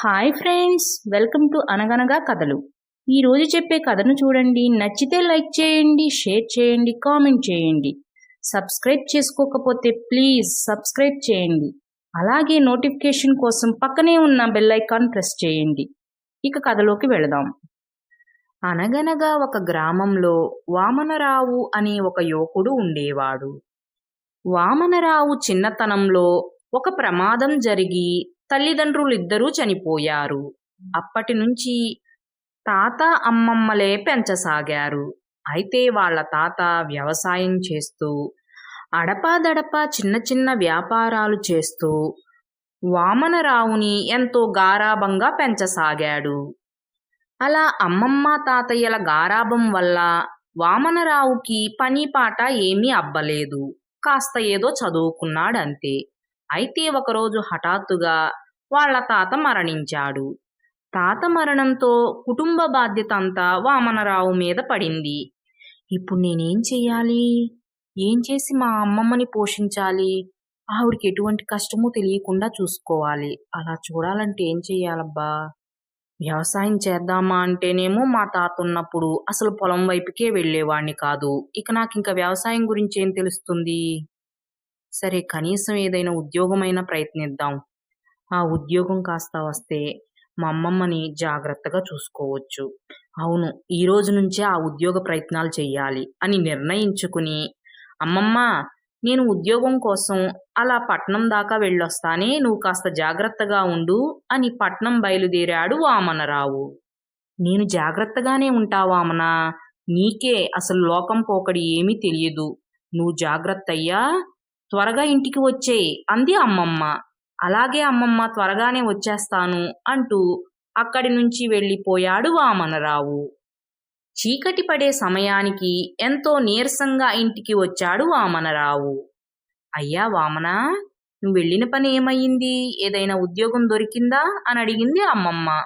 Hi friends welcome to అనగనగా కథలు ఈరోజు చెప్పే కథను చూడండి. నచ్చితే లైక్ చేయండి షేర్ చేయండి కామెంట్ చేయండి. సబ్స్క్రైబ్ చేసుకోకపోతే ప్లీజ్ సబ్స్క్రైబ్ చేయండి. అలాగే నోటిఫికేషన్ కోసం పక్కనే ఉన్న బెల్ ఐకాన్ ప్రెస్ చేయండి. ఇక కథలోకి వెళదాం. అనగనగా ఒక గ్రామంలో వామనరావు అనే ఒక యువకుడు ఉండేవాడు. వామనరావు చిన్నతనంలో ఒక ప్రమాదం జరిగి తల్లిదండ్రులిద్దరూ చనిపోయారు. అప్పటి నుంచి తాత అమ్మమ్మలే పెంచసాగారు. అయితే వాళ్ళ తాత వ్యవసాయం చేస్తూ అడపాదడపా చిన్న చిన్న వ్యాపారాలు చేస్తూ వామనరావుని ఎంతో గారాబంగా పెంచసాగాడు. అలా అమ్మమ్మ తాతయ్యల గారాబం వల్ల వామనరావుకి పని పాట ఏమీ అబ్బలేదు. కాస్త ఏదో చదువుకున్నాడంతే. అయితే ఒకరోజు హఠాత్తుగా వాళ్ళ తాత మరణించాడు. తాత మరణంతో కుటుంబ బాధ్యత అంతా వామనరావు మీద పడింది. ఇప్పుడు నేనేం చెయ్యాలి? ఏం చేసి మా అమ్మమ్మని పోషించాలి? ఆవిడికి ఎటువంటి కష్టమూ తెలియకుండా చూసుకోవాలి. అలా చూడాలంటే ఏం చెయ్యాలబ్బా? వ్యవసాయం చేద్దామా అంటేనేమో మా తాత ఉన్నప్పుడు అసలు పొలం వైపుకే వెళ్ళేవాణ్ణి కాదు. ఇక నాకు ఇంకా వ్యవసాయం గురించి ఏం తెలుస్తుంది? సరే కనీసం ఏదైనా ఉద్యోగమైనా ప్రయత్నిద్దాం. ఆ ఉద్యోగం కాస్త వస్తే మా అమ్మమ్మని జాగ్రత్తగా చూసుకోవచ్చు. అవును ఈ రోజు నుంచే ఆ ఉద్యోగ ప్రయత్నాలు చేయాలి అని నిర్ణయించుకుని అమ్మమ్మ నేను ఉద్యోగం కోసం అలా పట్నం దాకా వెళ్ళొస్తానే నువ్వు కాస్త జాగ్రత్తగా ఉండు అని పట్నం బయలుదేరాడు వామనరావు. నేను జాగ్రత్తగానే ఉంటావామనా నీకే అసలు లోకం పోకడి ఏమీ తెలియదు. నువ్వు జాగ్రత్త అయ్యా త్వరగా ఇంటికి వచ్చేయి అంది అమ్మమ్మ. అలాగే అమ్మమ్మ త్వరగానే వచ్చేస్తాను అంటూ అక్కడి నుంచి వెళ్ళిపోయాడు వామనరావు. చీకటి పడే సమయానికి ఎంతో నీరసంగా ఇంటికి వచ్చాడు వామనరావు. అయ్యా వామన నువ్వు వెళ్ళిన పని ఏమయ్యింది ఏదైనా ఉద్యోగం దొరికిందా? అని అడిగింది అమ్మమ్మ.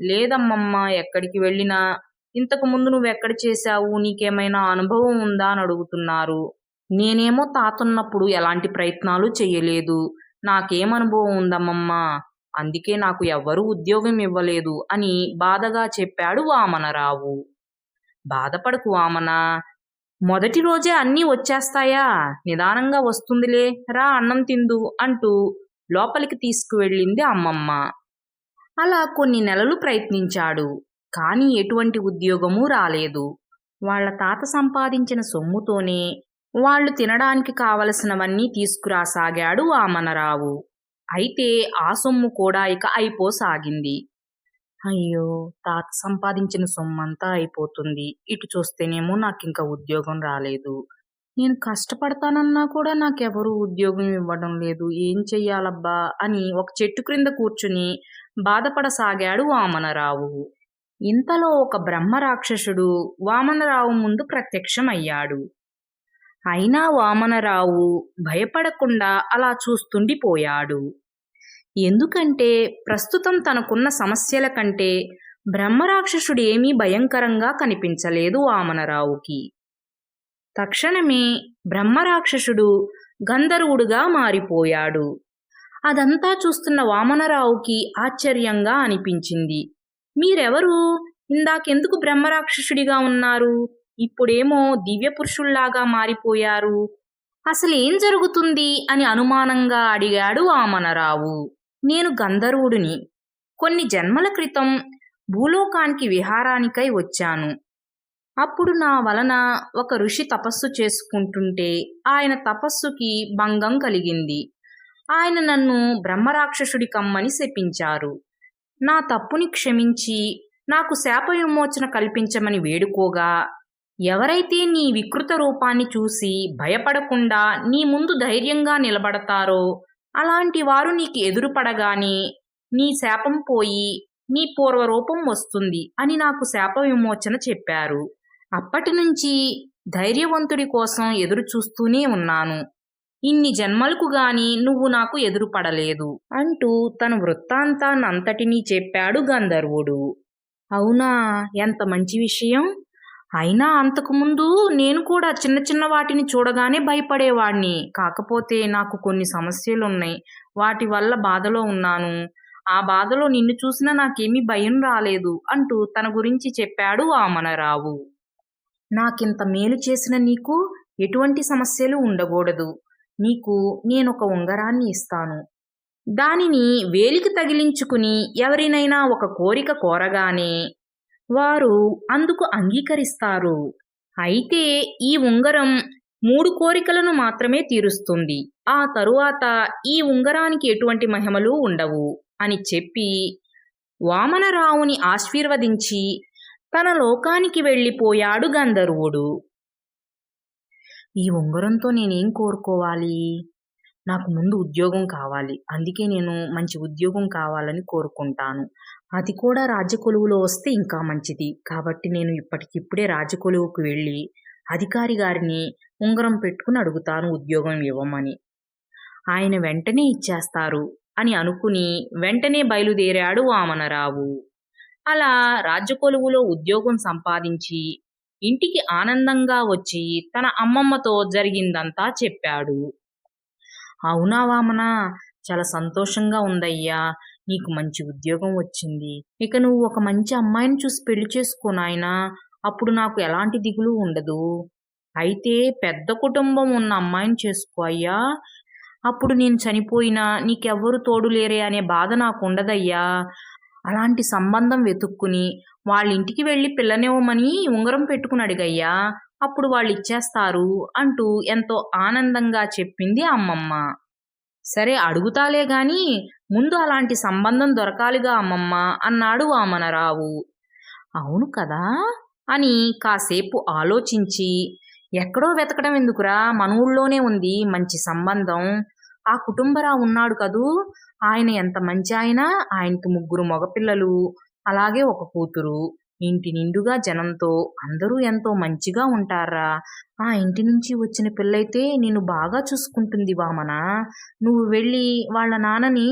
లేదమ్మమ్మ ఎక్కడికి వెళ్ళినా? ఇంతకు ముందు నువ్వు ఎక్కడ చేశావు? నీకేమైనా అనుభవం ఉందా? అని అడుగుతున్నారు. నేనేమో తాతున్నప్పుడు ఎలాంటి ప్రయత్నాలు చెయ్యలేదు. నాకేం అనుభవం ఉందమ్మమ్మా. అందుకే నాకు ఎవ్వరూ ఉద్యోగం ఇవ్వలేదు అని బాధగా చెప్పాడు వామనరావు. బాధపడకు వామన. మొదటి రోజే అన్నీ వచ్చేస్తాయా? నిదానంగా వస్తుందిలే. రా అన్నం తిందు అంటూ లోపలికి తీసుకువెళ్ళింది అమ్మమ్మ. అలా కొన్ని నెలలు ప్రయత్నించాడు. కానీ ఎటువంటి ఉద్యోగమూ రాలేదు. వాళ్ళ తాత సంపాదించిన సొమ్ముతోనే వాళ్ళు తినడానికి కావలసినవన్నీ తీసుకురాసాగాడు వామనరావు అయితే ఆ సొమ్ము కూడా ఇక అయిపోసాగింది. అయ్యో తాత సంపాదించిన సొమ్మంతా అయిపోతుంది. ఇటు చూస్తేనేమో నాకు ఇంకా ఉద్యోగం రాలేదు. నేను కష్టపడతానన్నా కూడా నాకెవరూ ఉద్యోగం ఇవ్వడం లేదు. ఏం చెయ్యాలబ్బా? అని ఒక చెట్టు క్రింద కూర్చుని బాధపడసాగాడు వామనరావు ఇంతలో ఒక బ్రహ్మరాక్షసుడు వామనరావు ముందు ప్రత్యక్షమయ్యాడు. అయినా వామనరావు భయపడకుండా అలా చూస్తుండిపోయాడు. ఎందుకంటే ప్రస్తుతం తనకున్న సమస్యల కంటే బ్రహ్మరాక్షసుడు ఏమీ భయంకరంగా కనిపించలేదు వామనరావుకి. తక్షణమే బ్రహ్మరాక్షసుడు గంధర్వుడుగా మారిపోయాడు. అదంతా చూస్తున్న వామనరావుకి ఆశ్చర్యంగా అనిపించింది. మీరెవరు? ఇందాకెందుకు బ్రహ్మరాక్షసుడిగా ఉన్నారు? ఇప్పుడేమో దివ్య పురుషుల్లాగా మారిపోయారు. అసలేం జరుగుతుంది అని అనుమానంగా అడిగాడు వామనరావు నేను గంధర్వుడిని. కొన్ని జన్మల క్రితం భూలోకానికి విహారానికై వచ్చాను. అప్పుడు నా వలన ఒక ఋషి తపస్సు చేసుకుంటుంటే ఆయన తపస్సుకి భంగం కలిగింది. ఆయన నన్ను బ్రహ్మరాక్షసుడి కమ్మని శపించారు. నా తప్పుని క్షమించి నాకు శాప విమోచన కల్పించమని వేడుకోగా ఎవరైతే నీ వికృత రూపాన్ని చూసి భయపడకుండా నీ ముందు ధైర్యంగా నిలబడతారో అలాంటి వారు నీకు ఎదురుపడగానే నీ శాపం పోయి నీ పూర్వరూపం వస్తుంది అని నాకు శాప విమోచన చెప్పారు. అప్పటి నుంచి ధైర్యవంతుడి కోసం ఎదురు చూస్తూనే ఉన్నాను. ఇన్ని జన్మలకు గాని నువ్వు నాకు ఎదురుపడలేదు అంటూ తన వృత్తాంతాన్నంతటినీ చెప్పాడు గంధర్వుడు. అవునా? ఎంత మంచి విషయం? అయినా అంతకుముందు నేను కూడా చిన్న చిన్న వాటిని చూడగానే భయపడేవాడిని. కాకపోతే నాకు కొన్ని సమస్యలున్నాయి. వాటి వల్ల బాధలో ఉన్నాను. ఆ బాధలో నిన్ను చూసినా నాకేమీ భయం రాలేదు అంటూ తన గురించి చెప్పాడు వామనరావు. నాకింత మేలు చేసిన నీకు ఎటువంటి సమస్యలు ఉండకూడదు. నీకు నేనొక ఉంగరాన్ని ఇస్తాను. దానిని వేలికి తగిలించుకుని ఎవరినైనా ఒక కోరిక కోరగానే వారు అందుకు అంగీకరిస్తారు. అయితే ఈ ఉంగరం మూడు కోరికలను మాత్రమే తీరుస్తుంది. ఆ తరువాత ఈ ఉంగరానికి ఎటువంటి మహిమలు ఉండవు అని చెప్పి వామనరావుని ఆశీర్వదించి తన లోకానికి వెళ్ళిపోయాడు గంధర్వుడు. ఈ ఉంగరంతో నేనేం కోరుకోవాలి? నాకు ముందు ఉద్యోగం కావాలి. అందుకే నేను మంచి ఉద్యోగం కావాలని కోరుకుంటాను. అది కూడా రాజకొలువులో వస్తే ఇంకా మంచిది. కాబట్టి నేను ఇప్పటికిప్పుడే రాజకొలువుకు వెళ్ళి అధికారి గారిని ఉంగరం పెట్టుకుని అడుగుతాను ఉద్యోగం ఇవ్వమని. ఆయన వెంటనే ఇచ్చేస్తారు అని అనుకుని వెంటనే బయలుదేరాడు వామనరావు. అలా రాజ్యకొలువులో ఉద్యోగం సంపాదించి ఇంటికి ఆనందంగా వచ్చి తన అమ్మమ్మతో జరిగిందంతా చెప్పాడు. అవునా వామన? చాలా సంతోషంగా ఉందయ్యా. నీకు మంచి ఉద్యోగం వచ్చింది. ఇక నువ్వు ఒక మంచి అమ్మాయిని చూసి పెళ్ళి చేసుకో నాయనా. అప్పుడు నాకు ఎలాంటి దిగులు ఉండదు. అయితే పెద్ద కుటుంబం ఉన్న అమ్మాయిని చేసుకో అయ్యా. అప్పుడు నేను చనిపోయినా నీకెవ్వరు తోడు లేరే అనే బాధ నాకు ఉండదయ్యా. అలాంటి సంబంధం వెతుక్కుని వాళ్ళ ఇంటికి వెళ్ళి పిల్లనివ్వమని ఉంగరం పెట్టుకుని అడిగయ్యా. అప్పుడు వాళ్ళు ఇచ్చేస్తారు అంటూ ఎంతో ఆనందంగా చెప్పింది అమ్మమ్మ. సరే అడుగుతాలే గాని ముందు అలాంటి సంబంధం దొరకాలిగా అమ్మమ్మ అన్నాడు వామనరావు. అవును కదా? అని కాసేపు ఆలోచించి ఎక్కడో వెతకడం ఎందుకురా? మన ఊళ్ళోనే ఉంది మంచి సంబంధం. ఆ కుటుంబరావు ఉన్నాడు కదూ? ఆయన ఎంత మంచి ఆయన? ఆయనకి ముగ్గురు మగపిల్లలు. అలాగే ఒక కూతురు. ఇంటి నిండుగా జనంతో అందరూ ఎంతో మంచిగా ఉంటారా? ఆ ఇంటి నుంచి వచ్చిన పిల్లయితే నిన్ను బాగా చూసుకుంటుంది వామన. నువ్వు వెళ్ళి వాళ్ళ నాన్నని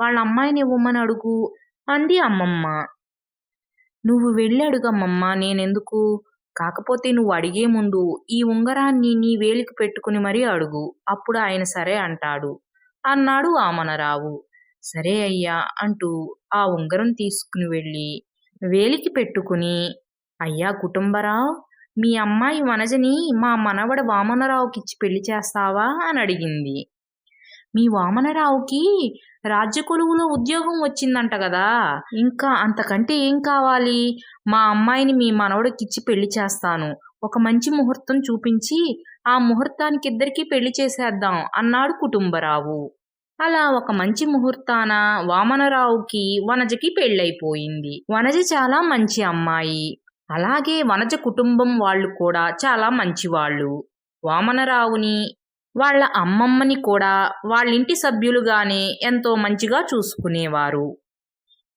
వాళ్ళ అమ్మాయిని ఇవ్వమని అడుగు. అంది అమ్మమ్మ. నువ్వు వెళ్ళి అడుగమ్మమ్మ నేనెందుకు? కాకపోతే నువ్వు అడిగే ముందు ఈ ఉంగరాన్ని నీ వేలికి పెట్టుకుని మరీ అడుగు. అప్పుడు ఆయన సరే అంటాడు. అన్నాడు ఆమనరావు సరే అయ్యా అంటూ ఆ ఉంగరం తీసుకుని వెళ్ళి వేలికి పెట్టుకుని అయ్యా కుటుంబరావు మీ అమ్మాయి వనజని మా మనవడ వామనరావుకిచ్చి పెళ్ళి చేస్తావా? అని అడిగింది. మీ వామనరావుకి రాజ్యకొలువులో ఉద్యోగం వచ్చిందంట కదా ఇంకా అంతకంటే ఏం కావాలి? మా అమ్మాయిని మీ మనవడికిచ్చి పెళ్ళి చేస్తాను. ఒక మంచి ముహూర్తం చూపించి ఆ ముహూర్తానికి ఇద్దరికీ పెళ్ళి చేసేద్దాం అన్నాడు కుటుంబరావు. అలా ఒక మంచి ముహూర్తాన వామనరావుకి వనజకి పెళ్ళైపోయింది. వనజ చాలా మంచి అమ్మాయి. అలాగే వనజ కుటుంబం వాళ్ళు కూడా చాలా మంచివాళ్ళు. వామనరావుని వాళ్ళ అమ్మమ్మని కూడా వాళ్ళింటి సభ్యులుగానే ఎంతో మంచిగా చూసుకునేవారు.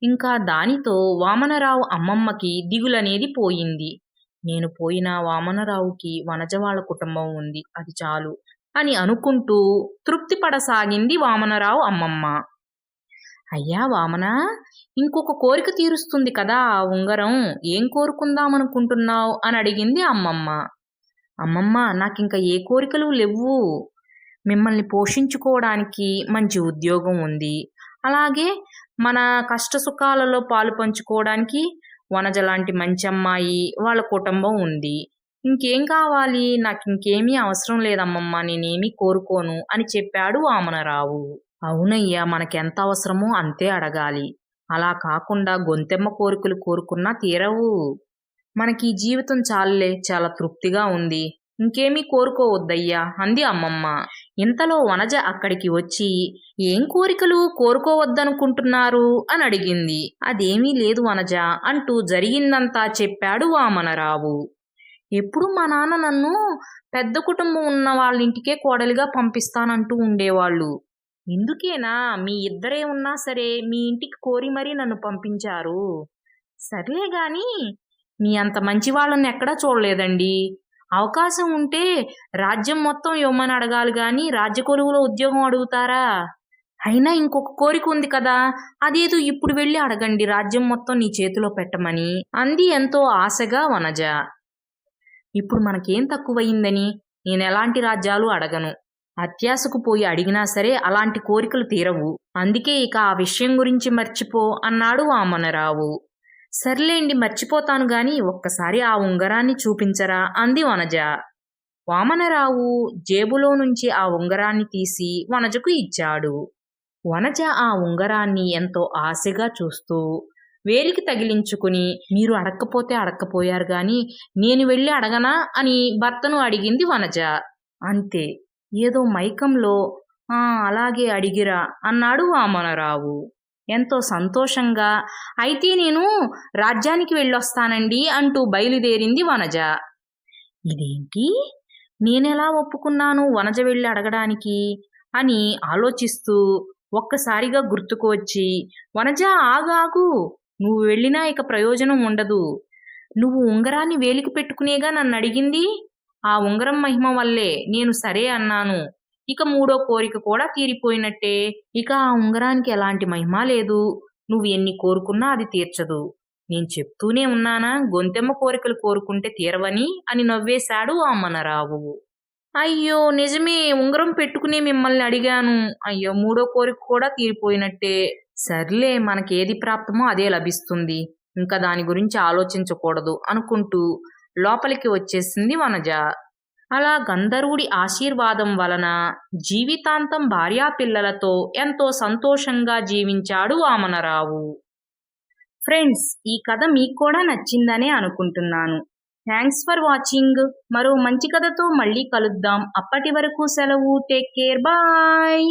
ఇంకా దానితో వామనరావు అమ్మమ్మకి దిగులనేది పోయింది. నేను పోయినా వామనరావుకి వనజ వాళ్ళ కుటుంబం ఉంది. అది చాలు. అని అనుకుంటూ తృప్తిపడసాగింది వామనరావు అమ్మమ్మ. అయ్యా వామన ఇంకొక కోరిక తీరుస్తుంది కదా ఆ ఉంగరం. ఏం కోరుకుందామనుకుంటున్నావు అని అడిగింది అమ్మమ్మ. అమ్మమ్మ నాకింక ఏ కోరికలు లేవు మిమ్మల్ని పోషించుకోవడానికి మంచి ఉద్యోగం ఉంది. అలాగే మన కష్ట సుఖాలలో పాలు పంచుకోవడానికి వనజ లాంటి మంచి అమ్మాయి వాళ్ళ కుటుంబం ఉంది. ఇంకేం కావాలి? నాకు ఇంకేమీ అవసరం లేదమ్మమ్మ నేనేమీ కోరుకోను అని చెప్పాడు వామనరావు. అవునయ్యా మనకెంత అవసరమో అంతే అడగాలి. అలా కాకుండా గొంతెమ్మ కోరికలు కోరుకున్నా తీరవు. మనకి జీవితం చాలులే చాలా తృప్తిగా ఉంది. ఇంకేమీ కోరుకోవద్దయ్యా అంది అమ్మమ్మ. ఇంతలో వనజ అక్కడికి వచ్చి ఏం కోరికలు? కోరుకోవద్దనుకుంటున్నారు? అని అడిగింది అదేమీ లేదు వనజ అంటూ జరిగిందంతా చెప్పాడు వామనరావు. ఎప్పుడు మా నాన్న నన్ను పెద్ద కుటుంబం ఉన్న వాళ్ళ ఇంటికే కోడలిగా పంపిస్తానంటూ ఉండేవాళ్ళు. ఇందుకేనా మీ ఇద్దరే ఉన్నా సరే మీ ఇంటికి కోరి మరీ నన్ను పంపించారు. సర్లే గాని మీ అంత మంచి వాళ్ళని ఎక్కడా చూడలేదండి. అవకాశం ఉంటే రాజ్యం మొత్తం ఇవ్వమని అడగాలి కానీ రాజ్య కొలువులో ఉద్యోగం అడుగుతారా? అయినా ఇంకొక కోరిక ఉంది కదా అదేదో ఇప్పుడు వెళ్ళి అడగండి రాజ్యం మొత్తం నీ చేతిలో పెట్టమని అంది ఎంతో ఆశగా వనజ. ఇప్పుడు మనకేం తక్కువయిందని? నేను ఎలాంటి రాజ్యాలు అడగను. అత్యాశకు పోయి అడిగినా సరే అలాంటి కోరికలు తీరవు. అందుకే ఇక ఆ విషయం గురించి మర్చిపో అన్నాడు వామనరావు. సర్లేండి మర్చిపోతాను గాని ఒక్కసారి ఆ ఉంగరాన్ని చూపించరా? అంది వనజ. వామనరావు జేబులో నుంచి ఆ ఉంగరాన్ని తీసి వనజకు ఇచ్చాడు. వనజ ఆ ఉంగరాన్ని ఎంతో ఆశగా చూస్తూ వేలికి తగిలించుకుని మీరు అడక్కపోతే అడక్కపోయారు గాని నేను వెళ్ళి అడగనా? అని భర్తను అడిగింది వనజ. అంతే ఏదో మైకంలో "ఆ, అలాగే అడిగిరా అన్నాడు వామనరావు. ఎంతో సంతోషంగా అయితే నేను రాజ్యానికి వెళ్ళొస్తానండి అంటూ బయలుదేరింది వనజ. ఇదేంటి? నేనెలా ఒప్పుకున్నాను వనజ వెళ్ళి అడగడానికి? అని ఆలోచిస్తూ ఒక్కసారిగా గుర్తుకు వచ్చి వనజ ఆగాగు. నువ్వు వెళ్ళినా ఇక ప్రయోజనం ఉండదు. నువ్వు ఉంగరాన్ని వేలికి పెట్టుకునేగా నన్ను అడిగింది? ఆ ఉంగరం మహిమ వల్లే నేను సరే అన్నాను. ఇక మూడో కోరిక కూడా తీరిపోయినట్టే. ఇక ఆ ఉంగరానికి ఎలాంటి మహిమ లేదు. నువ్వు ఎన్ని కోరుకున్నా అది తీర్చదు. నేను చెప్తూనే ఉన్నానా? గొంతెమ్మ కోరికలు కోరుకుంటే తీరవని? అని నవ్వేశాడు ఆ మనరావు. అయ్యో నిజమే. ఉంగరం పెట్టుకునే మిమ్మల్ని అడిగాను. అయ్యో మూడో కోరిక కూడా తీరిపోయినట్టే. సర్లే మనకేది ప్రాప్తమో అదే లభిస్తుంది. ఇంకా దాని గురించి ఆలోచించకూడదు అనుకుంటూ లోపలికి వచ్చేసింది వనజ. అలా గంధర్వుడి ఆశీర్వాదం వలన జీవితాంతం భార్యాపిల్లలతో ఎంతో సంతోషంగా జీవించాడు వామనరావు. ఫ్రెండ్స్ ఈ కథ మీకు కూడా నచ్చిందనే అనుకుంటున్నాను. Thanks for watching. మరో మంచి కథతో మళ్ళీ కలుద్దాం. అప్పటి వరకు సెలవు. Take care. బాయ్.